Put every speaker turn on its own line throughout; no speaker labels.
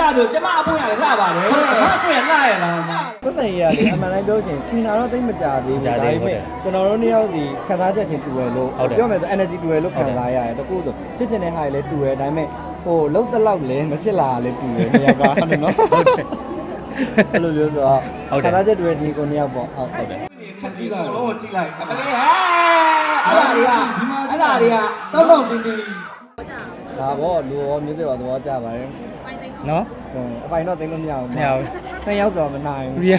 လှဆိုကျမအပွင့်ရတယ်လှပါတယ်
ဟုတ်တယ်ငါကွယ်လာရလားမ
သက်ဆိုင်ရလေအမှန်တိုင်းပြောရှင်ခင်တာတော့တိတ်မကြသေးဘူး
ကြာ
ဒါ
သေး
ပေ
ဘူး
မဲ့ကျွန်တော်တို့နှစ်ယောက်ဒီခံစားချက်ချင်းတူရလို့
ဟုတ်တယ်
ပြောမယ်ဆို energy တူရလို့ခံစားရတယ်တကူဆိုဖြစ်ချင်တဲ့ဟာတွေလည်းတူရဒါပေမဲ့ဟိုလုံးတလောက်လည်းမဖြစ်လာလည်းတူရနှစ်ယောက်ကဟုတ်တယ်နော်ဟုတ်တယ်အဲ့လိုပြောဆိုတော့
ဟုတ်တယ်
ခံစားချက်တူရဒီကိုနှစ်ယောက်ပေါ့ဟုတ်ဟုတ်တယ်
ခက်ကြီးကိုလုံးဝကြည့်လိုက်
အမလေးဟဲ့အဲ့ဒါတွေကအဲ့ဒါတွေကတောင်းတောင်းတင်းတင်း
ဒါပေါ့လူရောမျိုးစစ်ပါသဘောကျပါတယ်
နော်
ဟိုအပိုင်တော့သိလို့မရဘူး
မရဘူး
နှစ်ယောက်ဆိုတော့မနိုင်ဘူး
ရီယာ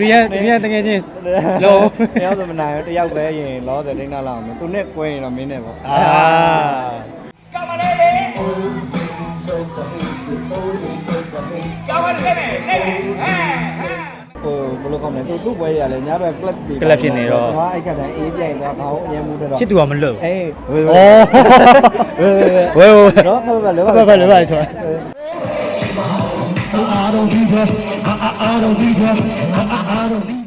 ရီယာရီယာတကယ်ချင်းလုံး
နှစ်ယောက်ဆိုမနိုင်ဘူးတစ်ယောက်ပဲရင်လောဆယ်ဒိန်းနာလောက်အောင်သူနဲ့ကွဲရင်တော့မင်းနဲ့ပေါ့
အာ
ကမလေးလေကမလေးလေနေဟဲ့
ဟိုဘယ်လိုကောင်းလဲသူသူ့ပွဲတွေကလည်းညဘက် club တွေ
club ဖြစ်နေတော့
ကျွန်တော်အဲ့ခါတိုင်းအေးပြိုင်တော့ခေါင်းအရင်မူတဲ့တော့
ချစ်သူကမလို့
အေးဝေး
ဩ
ဝေးဝေးဝေး
ဝဲဝဲ
နော်ဖတ် ဖတ်လော
ဖတ်ဖတ်လောပါဆို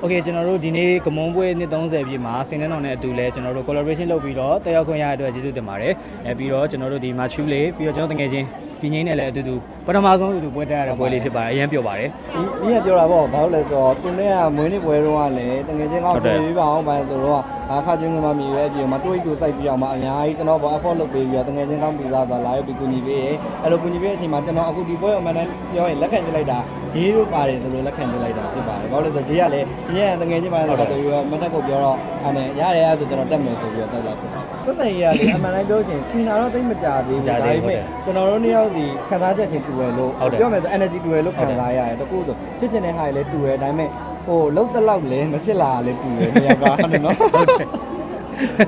โอเคကျွန်တော်တို့ဒီနေ့ကမွန်ပွဲနှစ်30ပြည့်မှာစင်နှန်းတော်နဲ့အတူလဲကျွန်တော်တို့ collaboration လုပ်ပြီးတော့တက်ရောက်ခွင့်ရတဲ့အတွက်ကျေးဇူးတင်ပါတယ်အဲပြီးတော့ကျွန်တော်တို့ဒီမာချူလေးပြီးတော့ကျွန်တော်တငယ်ချင်း ပြင်းငိမ့်နဲ့လည်းအတူတူပထမဆုံးအတူတူပွဲတက်ရတဲ့ပွဲလေးဖြစ်ပါတယ်အရင်ပြောပါတယ်
ဒီဒီကပြောတာပေါ့ဘာလို့လဲဆိုတော့သူနဲ့ကမွေးနေ့ပွဲတော့ကလည်းတကယ်ချင်းကောင်း
ဟုတ်တယ်
ပြေးပြပါအောင်ဘာဆိုတော့အခါချင်းကမှမြည်ရဲပြေမှာတွေးတူစိုက်ပြအောင်မှာအများကြီးကျွန်တော်ပေါ့ effort လုပ်ပေးပြီးတော့တကယ်ချင်းကောင်းပြီးသားဆိုလာရောက်ပြီးကူညီပေးရဲအဲ့လိုကူညီပေးတဲ့အချိန်မှာကျွန်တော်အခုဒီပွဲအမှန်တမ်းပြောရင်လက်ခံပြလိုက်တာဂျေးတို့ပါတယ်ဆိုလို့လက်ခံပြလိုက်တာဖြစ်ပါတယ်ဘာလို့လဲဆိုတော့ဂျေးကလည်းဒီနေ့ကတကယ်ချင်းပါတော့တော်ပြီးမတက်ကိုပြောတော့အဲ့ရတယ်အဲ့ဆိုကျွန်တော်တက်မယ်ဆိုပြီးတော့တက်လာဖြစ် သက်ဆိုင်ရလေအမှန်တိုင်းပြောရှင်ခင်တာတော့တိတ်မကြသေးဘူး
ကြာ
ဒါ
သေး
ပေ
ဘူး
မဲ့ကျွန်တော်တို့နှစ်ယောက်ဒီခံစားချက်ချင်းတူရလို့
ဟုတ်တယ်
ပြောမယ်ဆို energy တူရလို့ခံစားရတယ်တကူဆိုဖြစ်ချင်တဲ့ဟာတွေလည်းတူရဒါပေမဲ့ဟိုလုံးတလောက်လည်းမဖြစ်လာလည်းတူရနှစ်ယောက်ကဟုတ်တယ်နော်ဟုတ်တယ်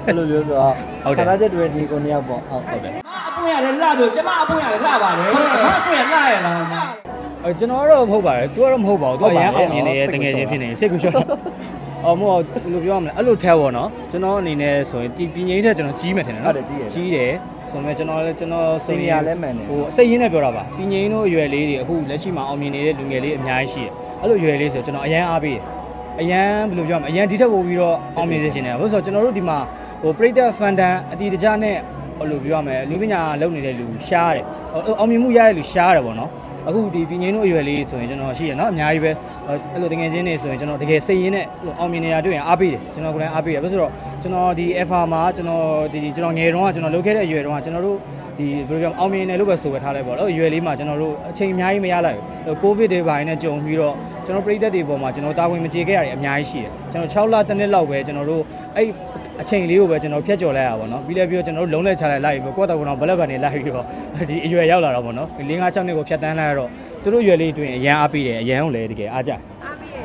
အဲ့လိုပြောဆိုတော့
ဟုတ်တယ်
ခံစားချက်တူရဒီကိုနှစ်ယောက်ပေါ့ဟုတ်ဟုတ်တယ်
အပွင့်ရတယ်လှဆိုကျမအပွင့်ရတယ်လှပါတယ်
ဟုတ်တယ်ငါကွယ်လာရလားမ
အဲကျွန်တော်တော့မဟုတ်ပါဘူး तू ကတော့မဟုတ်ပါဘူး तू အရင်အောင်မြင်နေတဲ့တကယ်ချင်းဖြစ်နေစိတ်ကူရှော့ အော်မဟုတ်ဘယ်လိုပြောရမလဲအဲ့လိုထဲပေါ့နော်ကျွန်တော်အနေနဲ့ဆိုရင်ဒီပြင်းငိမ့်တဲ့ကျွန်တော်ကြီးမယ်ထင်တယ်နော်ကြီးတယ်ဆိုပေမဲ့ကျွန်တော်လည်းကျွန်တော်ဆိုရင်ဟိုအစိတ်ရင်းနဲ့ပြောတာပါပြင်းငိမ့်တို့အရွယ်လေးတွေအခုလက်ရှိမှာအောင်မြင်နေတဲ့လူငယ်လေးအများကြီးရှိတယ်အဲ့လိုအရွယ်လေးဆိုကျွန်တော်အရန်အားပေးတယ်အရန်ဘယ်လိုပြောမလဲအရန်ဒီထက်ပိုပြီးတော့အောင်မြင်စေချင်တယ်ဘာလို့ဆိုတော့ကျွန်တော်တို့ဒီမှာဟိုပရိသတ်ဖန်တန်အတီတကြနဲ့ဘယ်လိုပြောရမလဲလူပညာလုပ်နေတဲ့လူရှားတယ်ဟိုအောင်မြင်မှုရတဲ့လူရှားတယ်ပေါ့နော် အခုဒီပြင်းငိမ့်တို့အရွယ်လေးဆိုရင်ကျွန်တော်ရှိရနော်အများကြီးပဲအဲ့လိုတကယ်ချင်းနေဆိုရင်ကျွန်တော်တကယ်စိတ်ရင်းနဲ့အဲ့လိုအောင်မြင်နေတာတွေ့ရင်အားပေးတယ်ကျွန်တော်ကိုယ်တိုင်အားပေးတယ်ဘာလို့ဆိုတော့ကျွန်တော်ဒီ Alpha မှာကျွန်တော်ဒီကျွန်တော်ငယ်တုန်းကကျွန်တော်လုပ်ခဲ့တဲ့အရွယ်တုန်းကကျွန်တော်တို့ ဒီဘယ်လိုပြောမလဲအောင်မြင်တယ်လို့ပဲဆိုပဲထားလိုက်ပေါ့နော်ရွယ်လေးမှာကျွန်တော်တို့အချိန်အများကြီးမရလိုက်ဘူးကိုဗစ်တွေပိုင်းနဲ့ကြုံပြီးတော့ကျွန်တော်ပြည်သက်တွေပေါ်မှာကျွန်တော်တာဝန်မကျေခဲ့ရတယ်အများကြီးရှိတယ်ကျွန်တော်6လတစ်နှစ်လောက်ပဲကျွန်တော်တို့အဲ့အချိန်လေးကိုပဲကျွန်တော်ဖြတ်ကျော်လိုက်ရပါတော့ပြီးလည်းပြီးတော့ကျွန်တော်တို့လုံးလက်ချလိုက်လိုက်ပြီးကိုယ့်တော်ကတော့ဘလက်ကနေလိုက်ပြီးတော့ဒီအရွယ်ရောက်လာတော့ပေါ့နော်၄၅6နှစ်ကိုဖြတ်တန်းလိုက်ရတော့သူတို့ရွယ်လေးအတွင်းအရန်အားပေးတယ်အရန်ကိုလည်းတကယ်အားကြတယ်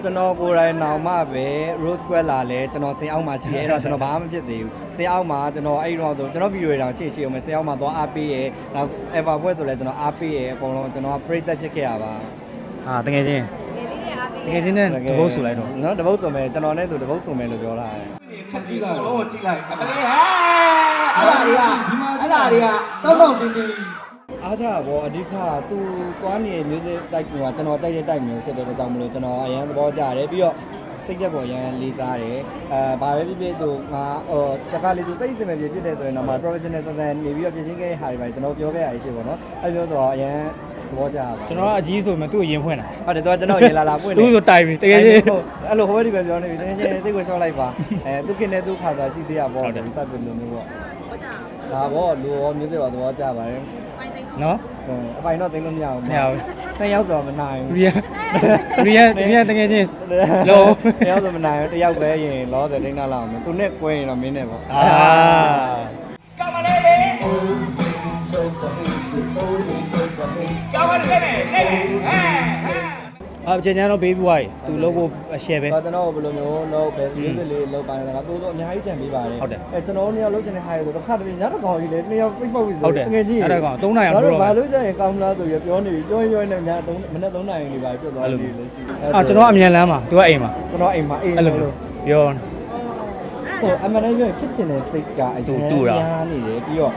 ကျွန်တော်ကိုယ်တိုင်နောင်မှပဲ rose square လာလဲကျွန်တော်စင်အောက်မှာရှိရဲအဲ့တော့ကျွန်တော်ဘာမှမဖြစ်သေးဘူးစင်အောက်မှာကျွန်တော်အဲ့ဒီတော့ဆိုကျွန်တော်ဗီဒီယိုတွေတောင်ရှေ့ရှေ့အောင်မယ်စင်အောက်မှာသွားအားပေးရဲနောက် ever ပွဲဆိုလဲကျွန်တော်အားပေးရဲအကုန်လုံးကျွန်တော်ပရိသတ်ချစ်ခဲ့ရပါ
ဟာတကယ်ချင်းတကယ်ချင်းနဲ့တပုတ်ဆူလိုက်တော့
နော်တပုတ်ဆိုမယ်ကျွန်တော်နဲ့သူတပုတ်ဆိုမယ်လို့ပြောလာတယ်
ခက်ကြီးကိုလုံးဝကြည့်လိုက်
အမလေးဟဲ့အဲ့ဒါတွေကအဲ့ဒါတွေကတောင်းတောင်းတင်းတင်း
အားကြဘောအဓိကသူသွားနေတဲ့ music type ကကျွန်တော်ကြိုက်တဲ့ type မျိုးဖြစ်တဲ့အတွက်ကြောင့်မလို့ကျွန်တော်အရန်သဘောကျတယ်ပြီးတော့စိတ်ချက်ကိုအရန်လေးစားတယ်အဲဘာပဲဖြစ်ဖြစ်သူငါဟိုတခါလေသူစိတ်အစင်မဲ့ဖြစ်ဖြစ်တယ်ဆိုရင်တော့ professional ဆန်ဆန်နေပြီးတော့ပြင်ရှင်းခဲ့တဲ့ဟာတွေပါကျွန်တော်ပြောခဲ့ရရှိပေါ့နော်အဲပြောဆိုတော့အရန်သဘောကျပါ
ကျွန်တော်ကအကြီးဆိုမှသူ့ကိုရင်ဖွင့်တာ
ဟုတ်တယ်သူကကျွန်တော်ရေလာလာပွင့်
သူ့ဆိုတိုင်ပြီတကယ်ချင်း
ဟုတ်အဲ့လိုဟိုဘက်ဒီပဲပြောနေပြီတကယ်ချင်းစိတ်ကိုရှော့လိုက်ပါအဲသူခင်နဲ့သူခါသာရှိသေးရပေါ့
ဟုတ်တယ်
ဒီစတဲ့လိုမျိုးပေါ့ဒါပေါ့လူရော music ပါသဘောကျပါတယ်
နော်
ဟိုအပိုင်တော့သိလို့မရဘူး
မရဘူး
နှစ်ယောက်ဆိုတော့မနိုင်ဘူး
ရီယာရီယာရီယာတကယ်ချင်း လုံး
နှစ်ယောက်ဆိုမနိုင်ဘူးတစ်ယောက်ပဲရင်လောဆယ်ဒိန်းနာလောက်အောင်သူနဲ့ကွဲရင်တော့မင်းနဲ့ပေါ့
အာ အကျဉ်းချမ်းတော့ဘေးဘွားကြီးသူလုပ်ဖို့အရှယ်ပဲ
တော့ကျွန်တော်ဘယ်လိုမျိုးလောက်ပဲ music လေးလောက်ပိုင်းတော့သူတို့အများကြီးကြံပေးပါတယ်
ဟုတ်တယ်
အဲကျွန်တော်တို့နှစ်ယောက်လောက်ချင်တဲ့ဟာတွေဆိုတော့ခါတည်းညတစ်ကောင်ကြီးလေနှစ်ယောက်စိတ်ပုတ်ပြီး
ဟုတ်တယ်
တကယ်ကြီး
အဲ့ဒါကောင်သုံးနာရီအောင်
တော့
ပြောတော့
ဘာလို့ကြရင်ကောင်းမလားဆိုပြီးပြောနေပြီပြောရင်ပြောရင်လည်းည3မနေ့3နာရီနေပါပြတ်သွားပြီလေရှိ
အာကျွန်တော်အမြန်လမ်းမှာသူကအိမ်မှာ
ကျွန်တော်အိမ်မှာအိမ်
အဲ့လို
လို့
ပြော
ဟိုအမှန်တမ်းပြောရင်ဖြစ်ချင်တဲ့စိတ်ကအရင်
တူတာ
များနေတယ်ပြီးတော့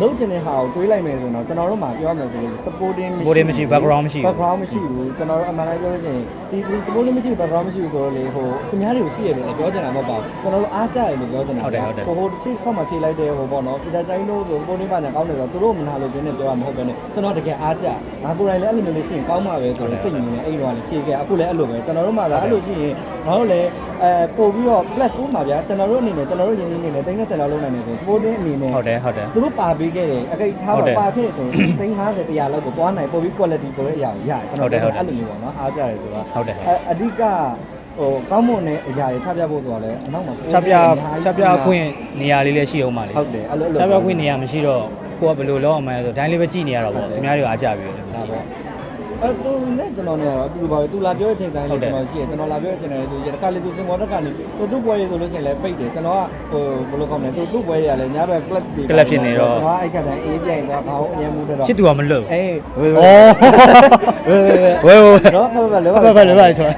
လုံးချင်တဲ့ဟာကိုတွေးလိုက်မယ်ဆိုတော့ကျွန်တော်တို့မှပြောရမယ်ဆိုလို့ supporting
supporting မရှိ background မရှိဘူး
background မရှိဘူးကျွန်တော်တို့အမှန်တိုင်းပြောလို့ရှိရင်ဒီဒီ supporting မရှိ background မရှိဘူးဆိုတော့လေဟိုသူများတွေကိုရှိရတယ်လည်းပြောချင်တာမဟုတ်ပါဘူးကျွန်တော်တို့အားကြရတယ်လို့ပြောချင်တာ
ဟုတ်တယ်ဟုတ်တယ်
ဟိုဟိုတစ်ချိန်ခောက်မှဖြေလိုက်တယ်ဟိုပေါ့နော်ပီတာချိုင်းတို့ဆို supporting ပါညာကောင်းတယ်ဆိုတော့သူတို့မနာလို့ခြင်းနဲ့ပြောရမှာမဟုတ်ပဲနဲ့ကျွန်တော်တကယ်အားကြငါကိုယ်တိုင်လည်းအဲ့လိုမျိုးလေးရှိရင်ကောင်းမှာပဲဆိုတော့စိတ်မြင်နေအဲ့တော့လည်းဖြေခဲ့အခုလည်းအဲ့လိုပဲကျွန်တော်တို့မှသာအဲ့လိုရှိရင် ငါတို့လည်းအဲပို့ပြီးတော့ plus ပို့မှာဗျာကျွန်တော်တို့အနေနဲ့ကျွန်တော်တို့ရင်းနှီးနေတယ်တိုင်းနဲ့ဆက်လောက်လုပ်နိုင်တယ်ဆို supporting အနေနဲ့
ဟုတ်တယ်ဟုတ်တယ်
သူတို့ပါပေးခဲ့တယ်အကိတ်ထား
ဟုတ်တယ်
ပါပါခဲ့တယ်ဆိုရင်သိန်း50တရားလောက်ကိုသွားနိုင်ပို့ပြီး quality ဆိုတဲ့အရာကိုရတယ်ကျွန်တော်
ဟုတ်တယ်ဟုတ်တယ်
အဲ့လိုမျိုးပေါ့နော်အားကြတယ်ဆိုတော့
ဟုတ်တယ်ဟုတ်
အဲအဓိကဟိုကောင်းမွန်တဲ့အရာတွေချပြဖို့ဆိုတော့လည်းအနောက်မှာ
ချပြချပြခွင့်နေရာလေးလည်းရှိအောင်ပါလေ
ဟုတ်တယ်အဲ့လိုအဲ့လို
ချပြခွင့်နေရာမရှိတော့ကိုကဘယ်လိုလုပ်အောင်မလဲဆိုဒိုင်းလေးပဲကြည့်နေရတော့ပေါ့သူများတွေကအားကြပြီလေ
ဒါပေါ့ အဲသူနဲ့ကျွန်တော်နဲ့ကတော့အတူတူပါပဲသူလာပြောတဲ့အချိန်တိုင်း
ဟုတ်
လေး
တယ်
ကျွန်တော်ရှိရကျွန်တော်လာပြောတဲ့အချိန်တိုင်းလေးသူရတစ်ခါလေသူစင်ပေါ်တက်ကနေသူသူ့ပွဲတွေဆိုလို့ရှိရင်လည်းပိတ်တယ်ကျွန်တော်ကဟိုဘယ်လိုကောင်းလဲသူသူ့ပွဲတွေကလည်းညဘက် club တွေ
club ဖြစ်နေတော့
ကျွန်တော်ကအဲ့ခါတိုင်းအေးပြိုင်တော့ခေါင်းအရင်မူတက်တော့
ချစ်သူကမလွတ်
အေးဝေး
ဩ
ဝေးဝေး
ဝဲဝဲ
နော်ဖတ်ဖတ်လေ
ဖတ်ဖတ်လေဖတ်ဆို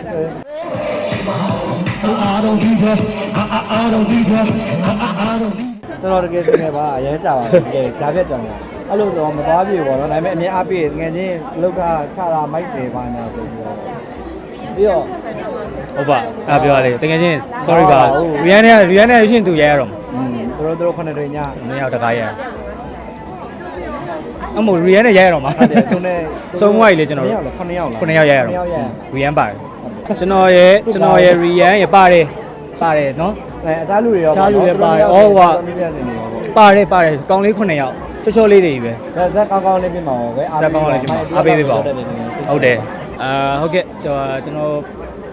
ကျွန်တော်တကယ်စငယ်ပါအရင်ကြာပါတယ်တကယ်ကြားပြတ်ကြောင်ရ အဲ့လိုဆိုတော့မသွားပြေပေါ့နော်ဒါပေမဲ့အမြင်အားပြေငယ်ချင်းလောက်တာချတာမိုက်တယ်ပါညာဆိုပြီးတော့ပြီးတော့
ဟုတ်ပါအားပြောရလေတကယ်ချင်း sorry ပါ
ဟုတ်
ရီယန်နဲ့ရီယန်နဲ့ရှင်သူရဲရတော့
อืมတို့တို့ခုနှစ်တွင်ည
မင်းရောက်တကားရဲအမို့ရီယန်နဲ့ရဲရတော့မှာ
ဟုတ်တယ်သူနဲ့
စုံမွားကြီးလေကျွန်တော်
9
တို့
ယောက်လား9ယောက်လား
9ယောက်ရဲရတော့
9ယောက်ရဲ
ရီယန်ပါတယ်ကျွန်တော်ရဲ့ကျွန်တော်ရဲ့ရီယန်ရဲ့ပါတယ်ပါတယ်နော်
အဲအခြားလူတွေရော
အခြားလူတွေပါတယ်
သူတို့
ဩဟိုက
သူတို့ပြနေနေရောပေါ့
ပါတယ်ပါတယ်ကောင်းလေး9ယောက် ချောချောလေးတွေကြီးပဲ
ဇက်ဇက်ကောင်းကောင်းလေးပြင်ပါဦးပဲ
ဇက်ကောင်းကောင်းလေးပြင်ပါအားပေးပေးပါဦး
ဟုတ်တယ်
ဟုတ်တယ်အာဟုတ်ကဲ့ကျွန်တော်ကျွန်တော်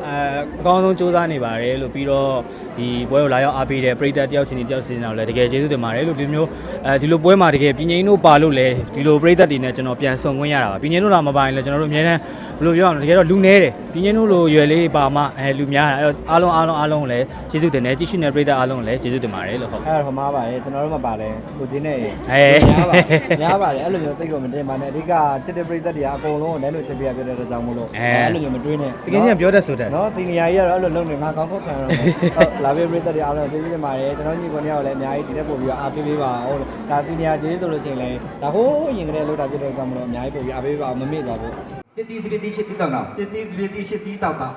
အဲအကောင်းဆုံးစူးစမ်းနေပါတယ်လို့ပြီးတော့ဒီပွဲကိုလာရောက်အားပေးတဲ့ပရိသတ်တယောက်ချင်းစီတယောက်ချင်းစီတော့လည်းတကယ်ကျေးဇူးတင်ပါတယ်လို့ဒီမျိုးအဲဒီလိုပွဲမှာတကယ်ပြင်းငိမ့်တို့ပါလို့လဲဒီလိုပရိသတ်တွေနဲ့ကျွန်တော်ပြန်ဆုံခွင့်ရတာပါပြင်းငိမ့်တို့လာမပါရင်လည်းကျွန်တော်တို့အများတန်းဘယ်လိုပြောရမလဲတကယ်တော့လူနေတယ်ပြင်းငိမ့်တို့လိုရွယ်လေးပါမှအဲလူများတာအဲတော့အားလုံးအားလုံးအားလုံးကိုလည်းကျေးဇူးတင်တယ်ကြည့်ရှုနေတဲ့ပရိသတ်အားလုံးကိုလည်းကျေးဇူးတင်ပါတယ်လို့ဟုတ်
အဲ့ဒါဟမှားပါရဲ့ကျွန်တော်တို့မပါလဲကိုချင်းနဲ့
အေး
များပါများပါတယ်အဲ့လိုမျိုးစိတ်ကိုမတင်ပါနဲ့အဓိကချစ်တဲ့ပရိသတ်တွေကအကုန်လုံးကိုလည်းလို့ချစ်ပြရပြတဲ့အတွက်ကြောင့်မို့လို့အဲ့လိုမျိုးမတွေးနဲ့
တကယ်ချင်းပြောတတ်ဆိုတတ်
နော်စီနီယာကြီးကတော့အဲ့လိုလုပ်နေငါကောင်းကောက်ခံရတော့ဟုတ်လာပြီးပရိသတ်တွေအားလုံးကျေးဇူးတင်ပါတယ်ကျွန်တော်ညီကိုနှစ်ယောက်လည်းအများကြီးဒီနေ့ပို့ပြီးတော့အားပေးပေးပါဟုတ်ဒါစီနီယာကျေးဆိုလို့ရှိရင်လည်းဒါဟိုးရင်ကလေးလောက်တာပြတဲ့ကြောင့်မလို့အများကြီးပို့ပြီးအားပေးပေးပါအောင်မမေ့သွားဘူး
တတိစပတိချစ်တိတောင်းတော့
တတိစပတိရှိတီတောက်တောက်